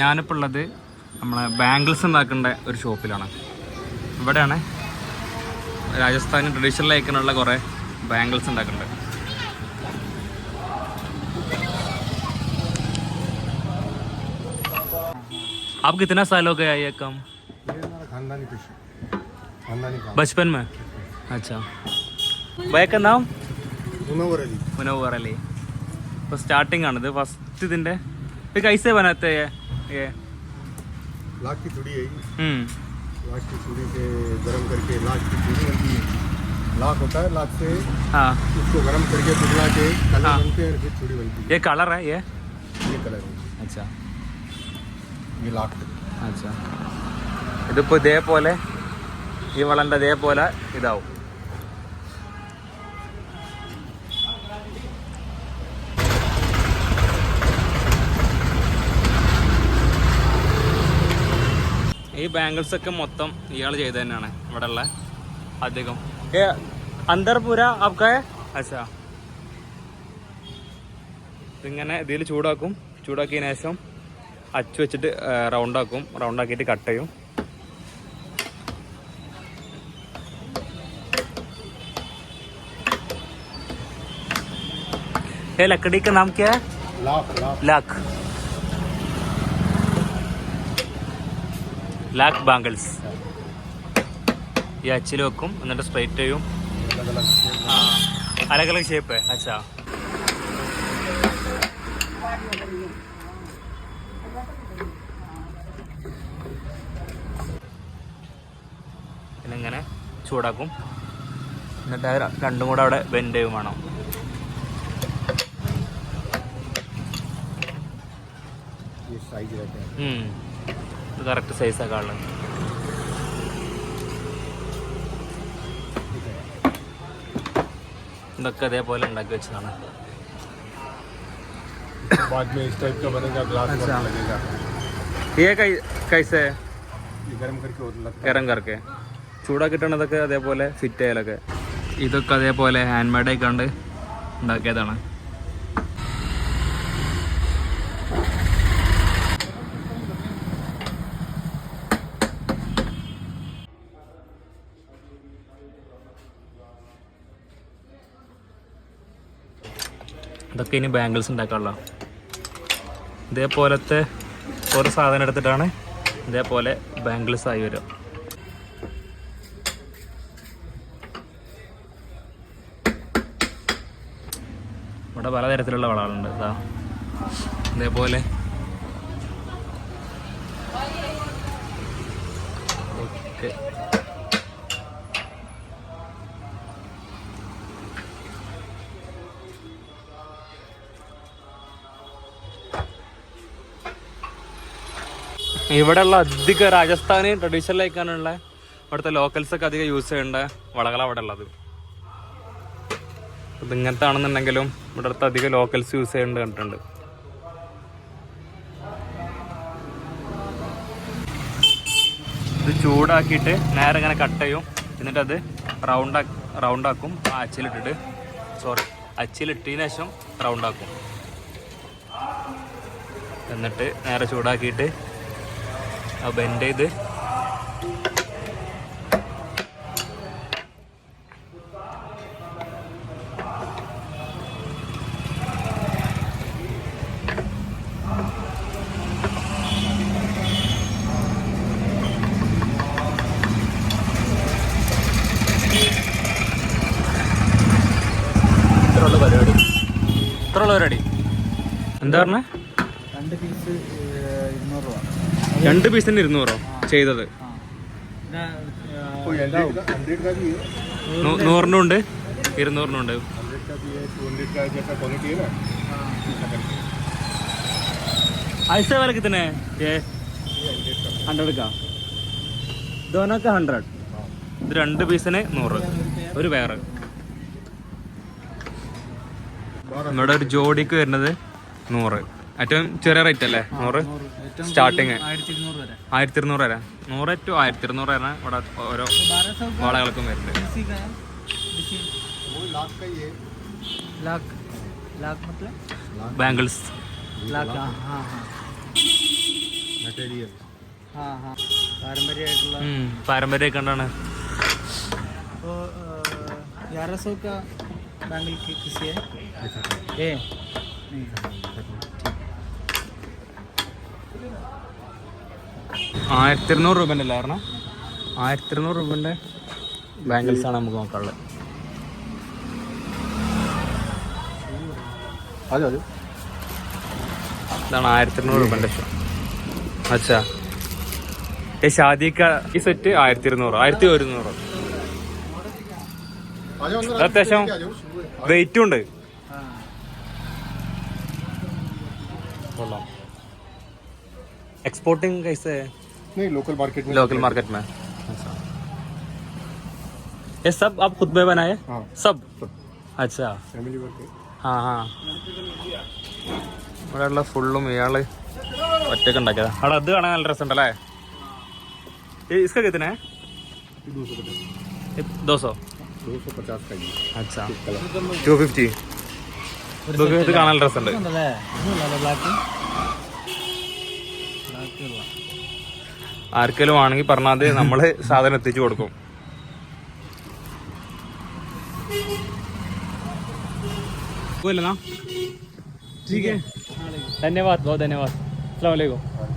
ഞാനിപ്പോൾ ഉള്ളത് നമ്മളെ ബാംഗിൾസ് ഉണ്ടാക്കേണ്ട ഒരു ഷോപ്പിലാണ് ഇവിടെയാണ് രാജസ്ഥാനി ട്രഡീഷണൽ ആയിക്കാനുള്ള കുറേ ബാംഗിൾസ് ഉണ്ടാക്കുന്നുണ്ട് आप कितना साल हो गया ये काम ये हमारा खानदानी पेशा खानदानी काम बचपन में अच्छा भैया का नाम मुनवर अली മുനവർ അലി ഇപ്പോൾ സ്റ്റാർട്ടിംഗ് ആണിത് ഫസ്റ്റ് ഇതിൻ്റെ ഇത് കൈസേ ബനാത്തെ ये लाख की चूड़ी है ये हम्म लाख की चूड़ी से गर्म करके लाख की चूड़ी बनती है लाख होता है लाख से हाँ उसको गर्म करके पिघला के कलर हाँ। बनते हैं फिर चूड़ी बनती ये कलर है ये है ये कलर है अच्छा ये लाख अच्छा ഇതിപ്പോൾ ഇതേപോലെ ഈ വളൻ്റെ ഇതേപോലെ ഇതാവും ബാംഗിൾസ് ഒക്കെ മൊത്തം ഇയാൾ ചെയ്ത് തന്നെയാണ് ഇവിടെ ഉള്ള അധികം ഏ അന്തർ പൂര ആപ്കാ ഹൈ? അച്ഛാ ഇതിങ്ങനെ ഇതിൽ ചൂടാക്കും ചൂടാക്കിയതിന് ശേഷം അച്ചു വെച്ചിട്ട് റൗണ്ട് ആക്കും റൗണ്ട് ആക്കിയിട്ട് കട്ട് ചെയ്യും ये लकड़ी का नाम क्या है लाख लाख ബ്ലാക്ക് ബാങ്കിൾസ് ഈ അച്ചിൽ വെക്കും എന്നിട്ട് സ്ട്രൈറ്റ് ചെയ്യും. അലകലക് ഷേപ്പ് അച്ഛാ. പിന്നെ ഇങ്ങനെ ചൂടാക്കും. എന്നിട്ട് രണ്ടും കൂടെ അവിടെ വെൻഡ് ചെയ്യും വേണം. സൈസ് साइज रहते हैं ഉം. ഇത് കറക്റ്റ് സൈസൊക്കെ ഉള്ളത് ഇതൊക്കെ അതേപോലെ ഉണ്ടാക്കി വെച്ചതാണ് बाद में इस टाइप का बनेगा ग्लास अच्छा। वर्क लगेगा ये കൈ- കൈസേ ये गर्म करके और लगता കരം കറക്കെ ചൂടാക്കിട്ടണതൊക്കെ അതേപോലെ ഫിറ്റ് ചെയ്യലൊക്കെ ഇതൊക്കെ അതേപോലെ ഹാൻഡ് മെയ്ഡ് ആയിക്കാണ്ട് ഉണ്ടാക്കിയതാണ് ഇതൊക്കെ ഇനി ബാംഗിൾസ് ഉണ്ടാക്കാനുള്ള. ഇതേപോലത്തെ ഒരു സാധനം എടുത്തിട്ടാണ് ഇതേപോലെ ബാംഗിൾസ് ആയി വരും ഇവിടെ പലതരത്തിലുള്ള വളകളുണ്ട് ഇതാ. ഇതേപോലെ ഓക്കെ ഇവിടെയുള്ള അധിക രാജസ്ഥാനി ട്രഡീഷണൽ ആയിക്കാനുള്ള ഇവിടുത്തെ ലോക്കൽസ് ഒക്കെ അധികം യൂസ് ചെയ്യേണ്ട? വളകളാണ് അവിടെ ഉള്ളത് ഇതിങ്ങനത്തെ ആണെന്നുണ്ടെങ്കിലും ഇവിടുത്തെ അധികം ലോക്കൽസ് യൂസ് ചെയ്യേണ്ടത് കണ്ടിട്ടുണ്ട്. ഇത് ചൂടാക്കിയിട്ട് നേരെ ഇങ്ങനെ കട്ട് ചെയ്യും. റൗണ്ട് റൗണ്ട് ആ അച്ചിലിട്ടിട്ട്. സോറി അച്ചിലിട്ടതിന് ശേഷം റൗണ്ട് ആക്കും. എന്നിട്ട് നേരെ ചൂടാക്കിയിട്ട് ആ ബെൻഡ് ഇത് ഇത്രയുള്ള പരിപാടി. ഇത്രയുള്ള പരിപാടി. എന്താ പറഞ്ഞേ രണ്ട് പീസ് ഇരുന്നൂറ് രൂപ രണ്ട് പീസിന് ഇരുന്നൂറോ ചെയ്തത് ആ ഇത്, ആ, कोई हंड्रेड का हंड्रेड का भी है നൂ- നൂറിനും ഉണ്ട് ഇരുന്നൂറിനും ഉണ്ട് हंड्रेड का भी है टू हंड्रेड का जैसा क्वालिटी है ना ऐसे वाला कितने हैं ये ഹൺഡ്രഡ് കാ ദോനൊക്കെ ഹൺഡ്രഡ് ഇത് രണ്ട് പീസിന് നൂറ് ഒരു പേറ് നമ്മുടെ ഒരു ജോഡിക്ക് വരുന്നത് നൂറ് ഏറ്റവും ചെറിയ റേറ്റ് അല്ലേ നൂറ് ഏറ്റവും സ്റ്റാർട്ടിങ് ആയിരത്തി ഇരുന്നൂറ് വരെ ആയിരത്തി ഇരുന്നൂറ് വരെ നൂറ് ടു ആയിരത്തി ഇരുന്നൂറ് വരെ ഇവിടെ ഓരോ बारह सौ का വാളകൾക്കും വരുന്നുണ്ട് किसी का है किसी वो लाख का ही है लाख लाख मतलब ബാംഗിൾസ് लाख हाँ हाँ हाँ मटेरियल हाँ हाँ പാരമ്പര്യമായിട്ടുള്ള പാരമ്പര്യമൊക്കെ ഉണ്ടാണ് അപ്പോൾ ग्यारह सौ का बैंगल की किसी है ए नहीं ആയിരത്തി ഇരുന്നൂറ് രൂപേന്റെ അല്ലേ കാരണം ആയിരത്തി ഇരുന്നൂറ് രൂപേന്റെ ബാംഗിൾസാണ് നമുക്ക് നോക്കാനുള്ളത്. അതെ അതെ ഇതാണ് ആയിരത്തി ഇരുന്നൂറ് രൂപന്റെ അച്ഛാ. ഏ ഷാദിക്ക ഈ സെറ്റ് ആയിരത്തി ഇരുന്നൂറ് ആയിരത്തി ഒരുന്നൂറ് അത്യാവശ്യം വെയിറ്റും ഉണ്ട്. എക്സ്പോർട്ടിങ് കൈസേ नहीं लोकल मार्केट में लोकल मार्केट में अच्छा ये सब आप खुद में बनाए हाँ सब अच्छा फैमिली वर्क है ആ ആ ഇവിടെയുള്ള ഫുള്ളും ഇയാള് ഒറ്റക്ക് ഉണ്ടാക്കിയതാ അവിടെ അത് കാണാൻ നല്ല രസമുണ്ടല്ലേ ये इसका कितना है दो सौ पचास ये दो सौ दो सौ पचास का ही अच्छा कलर ടു ഫിഫ്റ്റി ഇത് കാണാൻ നല്ല രസമുണ്ട് ഉണ്ടല്ലേ ഇതല്ലേ ബ്ലാക്ക് ആർക്കെങ്കിലും ആണെങ്കിൽ പറഞ്ഞാൽ മതി നമ്മള് സാധനം എത്തിച്ചു കൊടുക്കും ठीक है धन्यवाद बहुत धन्यवाद अस्सलाम वालेकुम